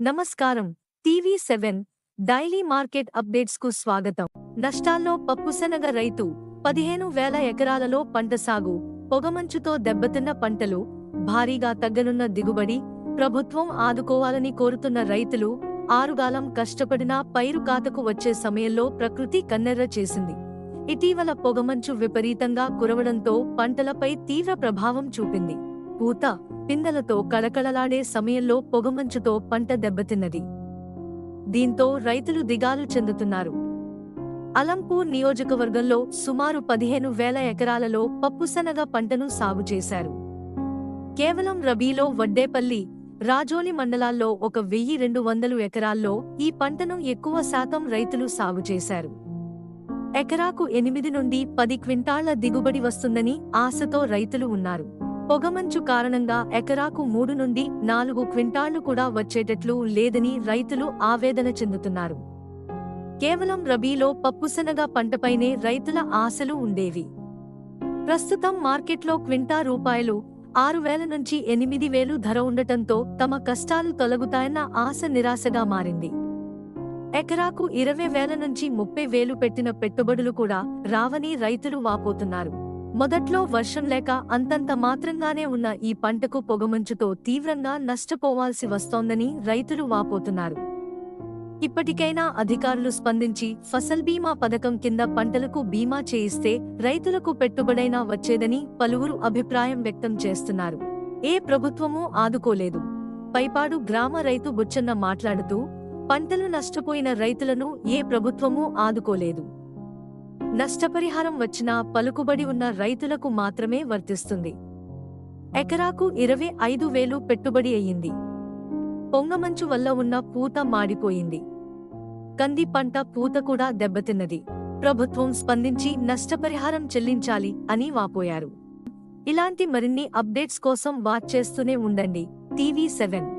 నమస్కారం. TV seven daily market అప్డేట్స్కు స్వాగతం. నష్టాల్లో పప్పుశనగ రైతు పదిహేను వేల ఎకరాలలో పంట సాగు పొగమంచుతో దెబ్బతిన్న పంటలు భారీగా తగ్గనున్న దిగుబడి ప్రభుత్వం ఆదుకోవాలని కోరుతున్న రైతులు ఆరుగాలం కష్టపడినా పైరు కాతకు వచ్చే సమయంలో ప్రకృతి కన్నెర్ర చేసింది. ఇటీవల పొగమంచు విపరీతంగా కురవడంతో పంటలపై తీవ్ర ప్రభావం చూపింది. పూత పిందెలతో కళకళలాడే సమయంలో పొగమంచుతో పంట దెబ్బతిన్నది. దీంతో రైతులు దిగాలు చెందుతున్నారు. అలంపూర్ నియోజకవర్గంలో సుమారు పదిహేను వేల ఎకరాలలో పప్పుశనగ పంటను సాగు చేశారు. కేవలం రబీలో వడ్డేపల్లి రాజోలి మండలాల్లో ఒక వెయ్యి రెండు వందలు ఎకరాల్లో ఈ పంటను ఎక్కువ శాతం రైతులు సాగు చేశారు. ఎకరాకు ఎనిమిది నుండి పది క్వింటాళ్ళ దిగుబడి వస్తుందని ఆశతో రైతులు ఉన్నారు. పొగమంచు కారణంగా ఎకరాకు మూడు నుండి నాలుగు క్వింటాళ్ళు కూడా వచ్చేటట్లు లేదని రైతులు ఆవేదన చెందుతున్నారు. కేవలం రబీలో పప్పుశనగ పంటపైనే రైతుల ఆశలు ఉండేవి. ప్రస్తుతం మార్కెట్లో క్వింటా రూపాయలు ఆరు వేల నుంచి ఎనిమిది వేలు ధర ఉండటంతో తమ కష్టాలు తొలగుతాయన్న ఆశ నిరాశగా మారింది. ఎకరాకు ఇరవై వేల నుంచి ముప్పై వేలు పెట్టిన పెట్టుబడులు కూడా రావని రైతులు వాపోతున్నారు. మొదట్లో వర్షం లేక అంతంత మాత్రంగానే ఉన్న ఈ పంటకు పొగమంచుతో తీవ్రంగా నష్టపోవాల్సి వస్తోందని రైతులు వాపోతున్నారు. ఇప్పటికైనా అధికారులు స్పందించి ఫసల్ బీమా పథకం కింద పంటలకు బీమా చేయిస్తే రైతులకు పెట్టుబడైనా వచ్చేదని పలువురు అభిప్రాయం వ్యక్తం చేస్తున్నారు. ఏ ప్రభుత్వమూ ఆదుకోలేదు. పైపాడు గ్రామ రైతు బుచ్చన్న మాట్లాడుతూ పంటలు నష్టపోయిన రైతులను ఏ ప్రభుత్వమూ ఆదుకోలేదు. నష్టపరిహారం వచ్చినా పలుకుబడి ఉన్న రైతులకు మాత్రమే వర్తిస్తుంది. ఎకరాకు ఇరవై ఐదు వేలు పెట్టుబడి అయ్యింది. పొంగమంచు వల్ల ఉన్న పూత మాడిపోయింది. కంది పంట పూత కూడా దెబ్బతిన్నది. ప్రభుత్వం స్పందించి నష్టపరిహారం చెల్లించాలి అని వాపోయారు. ఇలాంటి మరిన్ని అప్డేట్స్ కోసం వాచ్ చేస్తూనే ఉండండి. TV seven.